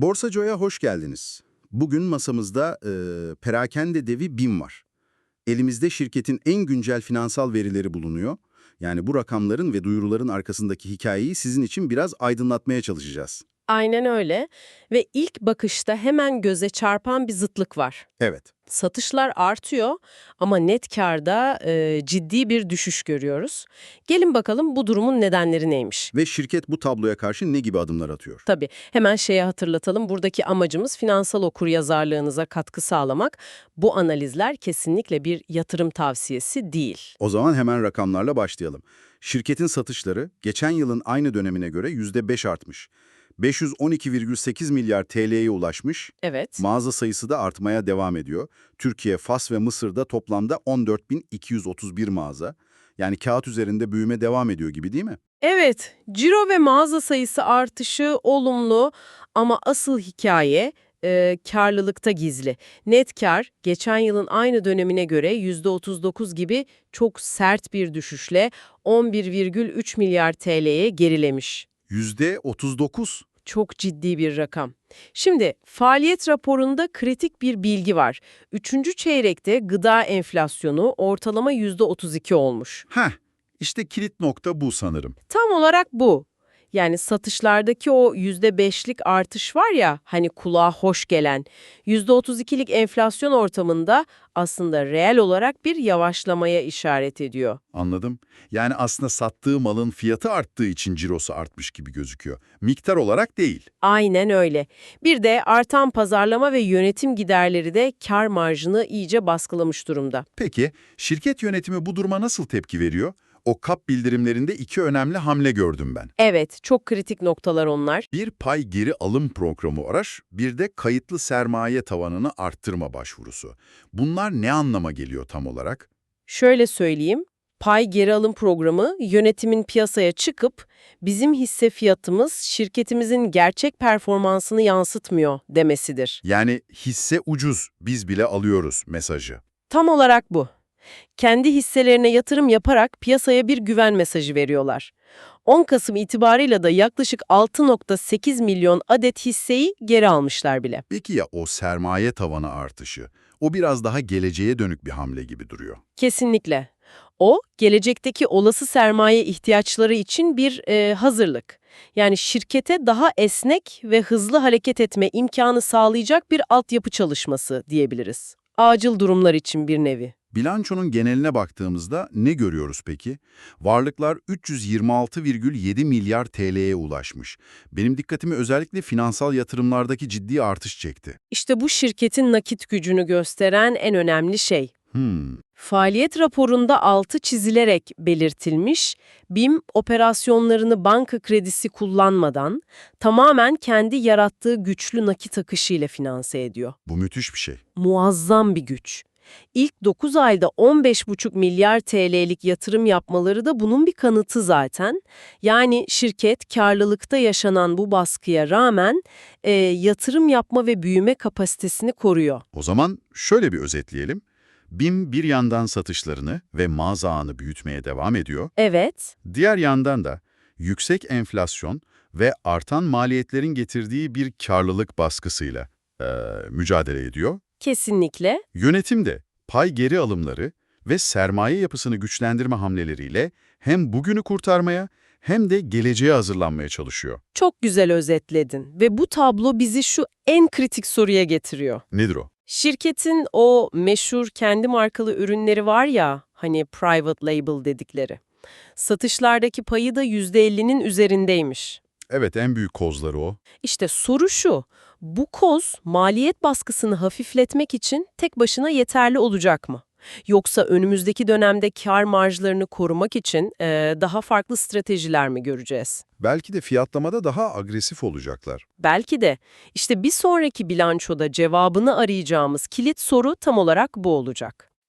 Borsaco'ya hoş geldiniz. Bugün masamızda e, perakende devi BİM var. Elimizde şirketin en güncel finansal verileri bulunuyor. Yani bu rakamların ve duyuruların arkasındaki hikayeyi sizin için biraz aydınlatmaya çalışacağız. Aynen öyle ve ilk bakışta hemen göze çarpan bir zıtlık var. Evet. Satışlar artıyor ama net karda e, ciddi bir düşüş görüyoruz. Gelin bakalım bu durumun nedenleri neymiş? Ve şirket bu tabloya karşı ne gibi adımlar atıyor? Tabii hemen şeye hatırlatalım. Buradaki amacımız finansal okuryazarlığınıza katkı sağlamak. Bu analizler kesinlikle bir yatırım tavsiyesi değil. O zaman hemen rakamlarla başlayalım. Şirketin satışları geçen yılın aynı dönemine göre %5 artmış. 512,8 milyar TL'ye ulaşmış. Evet. Mağaza sayısı da artmaya devam ediyor. Türkiye, Fas ve Mısır'da toplamda 14.231 mağaza. Yani kağıt üzerinde büyüme devam ediyor gibi değil mi? Evet, ciro ve mağaza sayısı artışı olumlu ama asıl hikaye e, karlılıkta gizli. Net kar geçen yılın aynı dönemine göre %39 gibi çok sert bir düşüşle 11,3 milyar TL'ye gerilemiş. %39. Çok ciddi bir rakam. Şimdi faaliyet raporunda kritik bir bilgi var. Üçüncü çeyrekte gıda enflasyonu ortalama %32 olmuş. Heh, işte kilit nokta bu sanırım. Tam olarak bu. Yani satışlardaki o %5'lik artış var ya hani kulağa hoş gelen %32'lik enflasyon ortamında aslında reel olarak bir yavaşlamaya işaret ediyor. Anladım. Yani aslında sattığı malın fiyatı arttığı için cirosu artmış gibi gözüküyor. Miktar olarak değil. Aynen öyle. Bir de artan pazarlama ve yönetim giderleri de kar marjını iyice baskılamış durumda. Peki, şirket yönetimi bu duruma nasıl tepki veriyor? O kap bildirimlerinde iki önemli hamle gördüm ben. Evet, çok kritik noktalar onlar. Bir pay geri alım programı var, bir de kayıtlı sermaye tavanını arttırma başvurusu. Bunlar ne anlama geliyor tam olarak? Şöyle söyleyeyim, pay geri alım programı yönetimin piyasaya çıkıp bizim hisse fiyatımız şirketimizin gerçek performansını yansıtmıyor demesidir. Yani hisse ucuz, biz bile alıyoruz mesajı. Tam olarak bu. Kendi hisselerine yatırım yaparak piyasaya bir güven mesajı veriyorlar. 10 Kasım itibarıyla da yaklaşık 6.8 milyon adet hisseyi geri almışlar bile. Peki ya o sermaye tavanı artışı? O biraz daha geleceğe dönük bir hamle gibi duruyor. Kesinlikle. O, gelecekteki olası sermaye ihtiyaçları için bir e, hazırlık. Yani şirkete daha esnek ve hızlı hareket etme imkanı sağlayacak bir altyapı çalışması diyebiliriz. Acil durumlar için bir nevi. Bilançonun geneline baktığımızda ne görüyoruz peki? Varlıklar 326,7 milyar TL'ye ulaşmış. Benim dikkatimi özellikle finansal yatırımlardaki ciddi artış çekti. İşte bu şirketin nakit gücünü gösteren en önemli şey. Hmm, Faaliyet raporunda altı çizilerek belirtilmiş, BİM operasyonlarını banka kredisi kullanmadan tamamen kendi yarattığı güçlü nakit akışıyla finanse ediyor. bu müthiş bir şey. Muazzam bir güç. İlk 9 ayda 15,5 milyar TL'lik yatırım yapmaları da bunun bir kanıtı zaten. Yani şirket karlılıkta yaşanan bu baskıya rağmen e, yatırım yapma ve büyüme kapasitesini koruyor. O zaman şöyle bir özetleyelim. BİM bir yandan satışlarını ve mağaza ağını büyütmeye devam ediyor. Evet, Diğer yandan da yüksek enflasyon ve artan maliyetlerin getirdiği bir karlılık baskısıyla eee, mücadele ediyor. kesinlikle. Yönetim de pay geri alımları ve sermaye yapısını güçlendirme hamleleriyle hem bugünü kurtarmaya hem de geleceğe hazırlanmaya çalışıyor. Çok güzel özetledin ve bu tablo bizi şu en kritik soruya getiriyor. Nedir o? Şirketin o meşhur kendi markalı ürünleri var ya, hani private label dedikleri. Satışlardaki payı da %50'nin üzerindeymiş. Evet en büyük kozları o. İşte soru şu, bu koz maliyet baskısını hafifletmek için tek başına yeterli olacak mı? Yoksa önümüzdeki dönemde kar marjlarını korumak için eee, daha farklı stratejiler mi göreceğiz? Belki de fiyatlamada daha agresif olacaklar. Belki de. İşte bir sonraki bilançoda cevabını arayacağımız kilit soru tam olarak bu olacak.